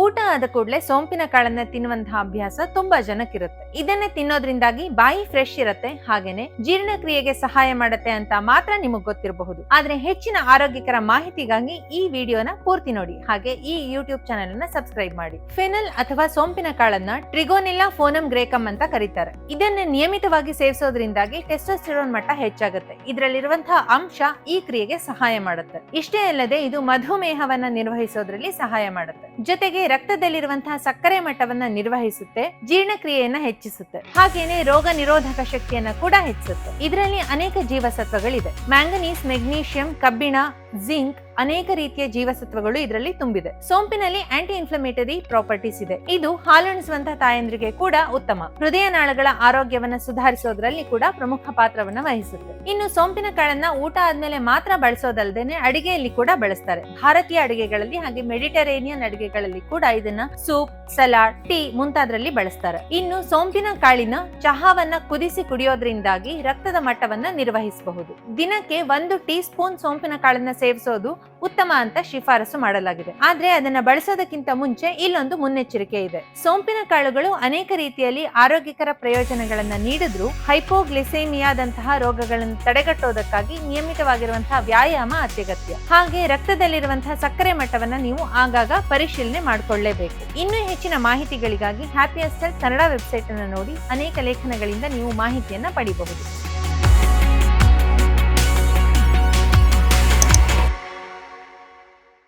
ಊಟ ಆದ ಕೂಡಲೇ ಸೋಂಪಿನ ಕಾಳನ್ನ ತಿನ್ನುವಂತಹ ಅಭ್ಯಾಸ ತುಂಬಾ ಜನಕ್ಕಿರುತ್ತೆ. ಇದನ್ನೇ ತಿನ್ನೋದ್ರಿಂದಾಗಿ ಬಾಯಿ ಫ್ರೆಶ್ ಇರುತ್ತೆ, ಹಾಗೇನೆ ಜೀರ್ಣಕ್ರಿಯೆಗೆ ಸಹಾಯ ಮಾಡುತ್ತೆ ಅಂತ ಮಾತ್ರ ನಿಮಗ್ ಗೊತ್ತಿರಬಹುದು. ಆದ್ರೆ ಹೆಚ್ಚಿನ ಆರೋಗ್ಯಕರ ಮಾಹಿತಿಗಾಗಿ ಈ ವಿಡಿಯೋನ ಪೂರ್ತಿ ನೋಡಿ. ಹಾಗೆ ಈ ಯೂಟ್ಯೂಬ್ ಚಾನೆಲ್ ಅನ್ನ ಸಬ್ಸ್ಕ್ರೈಬ್ ಮಾಡಿ. ಫೆನಲ್ ಅಥವಾ ಸೋಂಪಿನ ಕಾಳನ್ನ ಟ್ರಿಗೋನಿಲ್ಲಾ ಫೋನಮ್ ಗ್ರೇಕಮ್ ಅಂತ ಕರೀತಾರೆ. ಇದನ್ನ ನಿಯಮಿತವಾಗಿ ಸೇವಿಸೋದ್ರಿಂದಾಗಿ ಟೆಸ್ಟೋಸ್ಟಿರೋನ್ ಮಟ್ಟ ಹೆಚ್ಚಾಗುತ್ತೆ. ಇದರಲ್ಲಿರುವಂತಹ ಅಂಶ ಈ ಕ್ರಿಯೆಗೆ ಸಹಾಯ ಮಾಡುತ್ತೆ. ಇಷ್ಟೇ ಅಲ್ಲದೆ ಇದು ಮಧುಮೇಹವನ್ನ ನಿರ್ವಹಿಸೋದ್ರಲ್ಲಿ ಸಹಾಯ ಮಾಡುತ್ತೆ. ಜೊತೆಗೆ ರಕ್ತದಲ್ಲಿರುವಂತಹ ಸಕ್ಕರೆ ಮಟ್ಟವನ್ನ ನಿರ್ವಹಿಸುತ್ತೆ, ಜೀರ್ಣಕ್ರಿಯೆಯನ್ನ ಹೆಚ್ಚಿಸುತ್ತೆ. ಹಾಗೇನೆ ರೋಗ ನಿರೋಧಕ ಶಕ್ತಿಯನ್ನ ಕೂಡ ಹೆಚ್ಚಿಸುತ್ತೆ. ಇದರಲ್ಲಿ ಅನೇಕ ಜೀವಸತ್ವಗಳಿವೆ. ಮ್ಯಾಂಗನೀಸ್ ಮೆಗ್ನೀಷಿಯಂ ಕಬ್ಬಿಣ ಜಿಂಕ್ ಅನೇಕ ರೀತಿಯ ಜೀವಸತ್ವಗಳು ಇದರಲ್ಲಿ ತುಂಬಿದೆ. ಸೋಂಪಿನಲ್ಲಿ ಆಂಟಿ ಇನ್ಫ್ಲಮೇಟರಿ ಪ್ರಾಪರ್ಟೀಸ್ ಇದೆ. ಇದು ಹಾಲುಣಿಸುವಂತಹ ತಾಯಂದ್ರಿಗೆ ಕೂಡ ಉತ್ತಮ. ಹೃದಯ ನಾಳಗಳ ಆರೋಗ್ಯವನ್ನ ಸುಧಾರಿಸೋದ್ರಲ್ಲಿ ಕೂಡ ಪ್ರಮುಖ ಪಾತ್ರವನ್ನ ವಹಿಸುತ್ತೆ. ಇನ್ನು ಸೋಂಪಿನ ಕಾಳನ್ನ ಊಟ ಆದ್ಮೇಲೆ ಮಾತ್ರ ಬಳಸೋದಲ್ಲದೇನೆ ಅಡಿಗೆಯಲ್ಲಿ ಕೂಡ ಬಳಸ್ತಾರೆ. ಭಾರತೀಯ ಅಡಿಗೆಗಳಲ್ಲಿ ಹಾಗೆ ಮೆಡಿಟರೇನಿಯನ್ ಅಡಿಗೆಗಳಲ್ಲಿ ಕೂಡ ಇದನ್ನ ಸೂಪ್, ಸಲಾಡ್, ಟೀ ಮುಂತಾದ್ರಲ್ಲಿ ಬಳಸ್ತಾರೆ. ಇನ್ನು ಸೋಂಪಿನ ಕಾಳಿನ ಚಹಾವನ್ನ ಕುದಿಸಿ ಕುಡಿಯೋದ್ರಿಂದಾಗಿ ರಕ್ತದ ಮಟ್ಟವನ್ನ ನಿರ್ವಹಿಸಬಹುದು. ದಿನಕ್ಕೆ ಒಂದು ಟೀ ಸ್ಪೂನ್ ಸೋಂಪಿನ ಕಾಳನ್ನ ಸೇವಿಸೋದು ಉತ್ತಮ ಅಂತ ಶಿಫಾರಸು ಮಾಡಲಾಗಿದೆ. ಆದ್ರೆ ಅದನ್ನ ಬಳಸೋದಕ್ಕಿಂತ ಮುಂಚೆ ಇಲ್ಲೊಂದು ಮುನ್ನೆಚ್ಚರಿಕೆ ಇದೆ. ಸೋಂಪಿನ ಕಾಳುಗಳು ಅನೇಕ ರೀತಿಯಲ್ಲಿ ಆರೋಗ್ಯಕರ ಪ್ರಯೋಜನಗಳನ್ನ ನೀಡಿದ್ರು ಹೈಪೋಗ್ಲಿಸೇಮಿಯಾದಂತಹ ರೋಗಗಳನ್ನು ತಡೆಗಟ್ಟೋದಕ್ಕಾಗಿ ನಿಯಮಿತವಾಗಿರುವಂತಹ ವ್ಯಾಯಾಮ ಅತ್ಯಗತ್ಯ. ಹಾಗೆ ರಕ್ತದಲ್ಲಿರುವಂತಹ ಸಕ್ಕರೆ ಮಟ್ಟವನ್ನ ನೀವು ಆಗಾಗ ಪರಿಶೀಲನೆ ಮಾಡಿಕೊಳ್ಳೇಬೇಕು. ಇನ್ನೂ ಹೆಚ್ಚಿನ ಮಾಹಿತಿಗಳಿಗಾಗಿ ಹ್ಯಾಪಿಯಸ್ಟ್ ಕನ್ನಡ ವೆಬ್ಸೈಟ್ ಅನ್ನು ನೋಡಿ ಅನೇಕ ಲೇಖನಗಳಿಂದ ನೀವು ಮಾಹಿತಿಯನ್ನ ಪಡಿಬಹುದು.